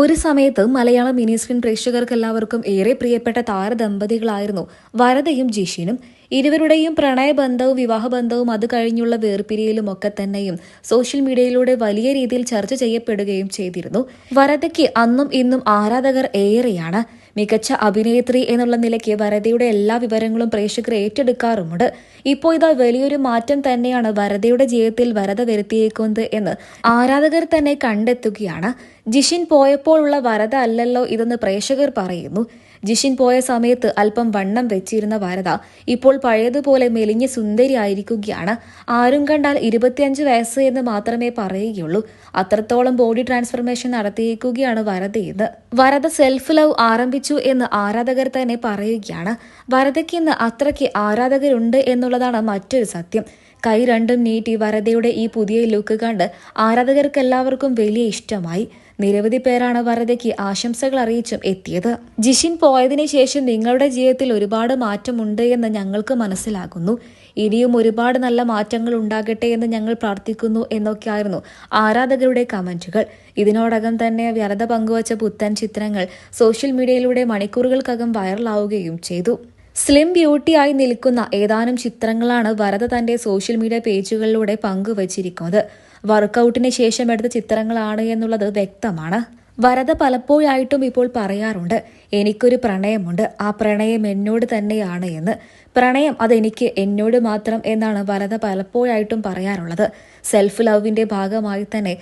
ഒരു സമയത്ത് മലയാള mini screen പ്രേക്ഷകർക്ക് എല്ലാവർക്കും ഏറെ പ്രിയപ്പെട്ട താരദമ്പതികളായിരുന്നു വരദയും ജിഷിനും. ഇരുവരുടെയും പ്രണയബന്ധവും വിവാഹബന്ധവും അത് കഴിഞ്ഞുള്ള വേർപിരിയലും ഒക്കെ തന്നെയും സോഷ്യൽ മീഡിയയിലൂടെ വലിയ രീതിയിൽ ചർച്ച ചെയ്യപ്പെടുകയും ചെയ്തിരുന്നു. വരദയ്ക്ക് അന്നും ഇന്നും ആരാധകർ ഏറെയാണ്. മികച്ച അഭിനേത്രി എന്നുള്ള നിലയ്ക്ക് വരദയുടെ എല്ലാ വിവരങ്ങളും പ്രേക്ഷകർ ഏറ്റെടുക്കാറുമുണ്ട്. ഇപ്പോൾ ഇതാ വലിയൊരു മാറ്റം തന്നെയാണ് വരദയുടെ ജീവിതത്തിൽ വരദ വരുത്തിയേക്കുന്നത് എന്ന് ആരാധകർ തന്നെ കണ്ടെത്തുകയാണ്. ജിഷിൻ പോയപ്പോഴുള്ള വരത അല്ലല്ലോ ഇതെന്ന് പ്രേക്ഷകർ പറയുന്നു. ജിഷിൻ പോയ സമയത്ത് അല്പം വണ്ണം വെച്ചിരുന്ന വരത ഇപ്പോൾ പഴയതുപോലെ മെലിഞ്ഞ സുന്ദരിയായിരിക്കുകയാണ് ആരും കണ്ടാൽ ഇരുപത്തിയഞ്ച് വയസ്സ് എന്ന് മാത്രമേ പറയുകയുള്ളൂ. അത്രത്തോളം ബോഡി ട്രാൻസ്ഫർമേഷൻ നടത്തിയിരിക്കുകയാണ് വരതയെന്ന്. വരത സെൽഫ് ലവ് ആരംഭിച്ചു എന്ന് ആരാധകർ തന്നെ പറയുകയാണ്. വരതയ്ക്ക് ഇന്ന് അത്രയ്ക്ക് ആരാധകരുണ്ട് എന്നുള്ളതാണ് മറ്റൊരു സത്യം. കൈ രണ്ടും നീട്ടി വരതയുടെ ഈ പുതിയ ലുക്ക് കണ്ട് ആരാധകർക്കെല്ലാവർക്കും വലിയ ഇഷ്ടമായി. നിരവധി പേരാണ് വരദയ്ക്ക് ആശംസകൾ അറിയിച്ചും എത്തിയത്. ജിഷിൻ പോയതിനു ശേഷം നിങ്ങളുടെ ജീവിതത്തിൽ ഒരുപാട് മാറ്റമുണ്ട് എന്ന് ഞങ്ങൾക്ക് മനസ്സിലാകുന്നു. ഇനിയും ഒരുപാട് നല്ല മാറ്റങ്ങൾ ഉണ്ടാകട്ടെ എന്ന് ഞങ്ങൾ പ്രാർത്ഥിക്കുന്നു എന്നൊക്കെയായിരുന്നു ആരാധകരുടെ കമന്റുകൾ. ഇതിനോടകം തന്നെ വ്യരത പങ്കുവച്ച പുത്തൻ ചിത്രങ്ങൾ സോഷ്യൽ മീഡിയയിലൂടെ മണിക്കൂറുകൾക്കകം വൈറലാവുകയും ചെയ്തു. സ്ലിം ബ്യൂട്ടിയായി നിൽക്കുന്ന ഏതാനും ചിത്രങ്ങളാണ് വരദ തന്റെ സോഷ്യൽ മീഡിയ പേജുകളിലൂടെ പങ്കുവച്ചിരിക്കുന്നത്. വർക്കൗട്ടിന് ശേഷം എടുത്ത ചിത്രങ്ങളാണ് എന്നുള്ളത് വ്യക്തമാണ്. വരദ പലപ്പോഴായിട്ടും ഇപ്പോൾ പറയാറുണ്ട് എനിക്കൊരു പ്രണയമുണ്ട് ആ പ്രണയം എന്നോട് തന്നെയാണ് എന്ന്. പ്രണയം അതെനിക്ക് എന്നോട് മാത്രം എന്നാണ് വരദ പലപ്പോഴായിട്ടും പറയാറുള്ളത്. സെൽഫ് ലവിന്റെ ഭാഗമായി തന്നെ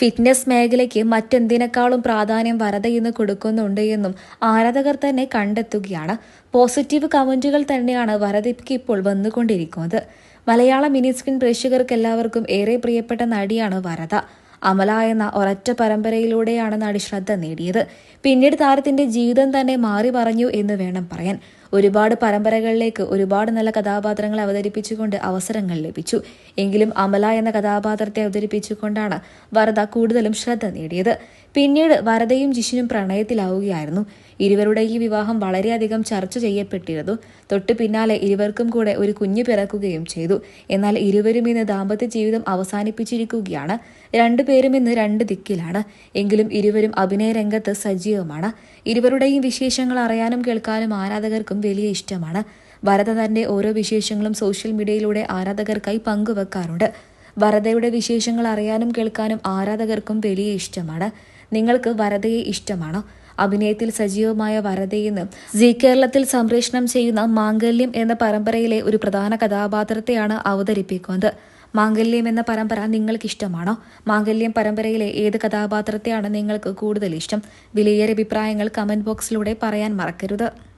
ഫിറ്റ്നസ് മേഖലയ്ക്ക് മറ്റെന്തിനേക്കാളും പ്രാധാന്യം വരദ ഇന്ന് കൊടുക്കുന്നുണ്ട് എന്നും ആരാധകർ തന്നെ കണ്ടെത്തുകയാണ്. പോസിറ്റീവ് കമന്റുകൾ തന്നെയാണ് വരദയ്ക്ക് ഇപ്പോൾ വന്നുകൊണ്ടിരിക്കുന്നത്. മലയാള മിനി സ്ക്രീൻ പ്രേക്ഷകർക്ക് എല്ലാവർക്കും ഏറെ പ്രിയപ്പെട്ട നടിയാണ് വരദ അമല എന്ന ഒരൊറ്റ പരമ്പരയിലൂടെയാണ് നടി ശ്രദ്ധ നേടിയത്. പിന്നീട് താരത്തിന്റെ ജീവിതം തന്നെ മാറി പറഞ്ഞു എന്ന് വേണം പറയാൻ. ഒരുപാട് പരമ്പരകളിലേക്ക് ഒരുപാട് നല്ല കഥാപാത്രങ്ങളെ അവതരിപ്പിച്ചുകൊണ്ട് അവസരങ്ങൾ ലഭിച്ചു. എങ്കിലും അമല എന്ന കഥാപാത്രത്തെ അവതരിപ്പിച്ചുകൊണ്ടാണ് വരദ കൂടുതലും ശ്രദ്ധ നേടിയത്. പിന്നീട് വരദയും ജിഷിനും പ്രണയത്തിലാവുകയായിരുന്നു. ഇരുവരുടെ ഈ വിവാഹം വളരെയധികം ചർച്ച ചെയ്യപ്പെട്ടിരുന്നു. തൊട്ടു പിന്നാലെ ഇരുവർക്കും കൂടെ ഒരു കുഞ്ഞു പിറക്കുകയും ചെയ്തു. എന്നാൽ ഇരുവരും ഇന്ന് ദാമ്പത്യ ജീവിതം അവസാനിപ്പിച്ചിരിക്കുകയാണ്. രണ്ടുപേരും ഇന്ന് രണ്ട് ദിക്കിലാണ്. എങ്കിലും ഇരുവരും അഭിനയ രംഗത്ത് സജീവമാണ്. ഇരുവരുടെയും വിശേഷങ്ങൾ അറിയാനും കേൾക്കാനും ആരാധകർക്കും വലിയ ഇഷ്ടമാണ്. ഭരത തന്റെ ഓരോ വിശേഷങ്ങളും സോഷ്യൽ മീഡിയയിലൂടെ ആരാധകർക്കായി പങ്കുവെക്കാറുണ്ട്. വരദയുടെ വിശേഷങ്ങൾ അറിയാനും കേൾക്കാനും ആരാധകർക്കും വലിയ ഇഷ്ടമാണ്. നിങ്ങൾക്ക് വരദയെ ഇഷ്ടമാണോ? അഭിനയത്തിൽ സജീവമായ വരദയെന്ന് ജി കേരളത്തിൽ സംപ്രേഷണം ചെയ്യുന്ന മാംഗല്യം എന്ന പരമ്പരയിലെ ഒരു പ്രധാന കഥാപാത്രത്തെയാണ് അവതരിപ്പിക്കുന്നത്. മാംഗല്യം എന്ന പരമ്പര നിങ്ങൾക്ക് ഇഷ്ടമാണോ മാംഗല്യം പരമ്പരയിലെ ഏത് കഥാപാത്രത്തെയാണ് നിങ്ങൾക്ക് കൂടുതൽ ഇഷ്ടം? വിലയേറെ അഭിപ്രായങ്ങൾ കമന്റ് ബോക്സിലൂടെ പറയാൻ മറക്കരുത്.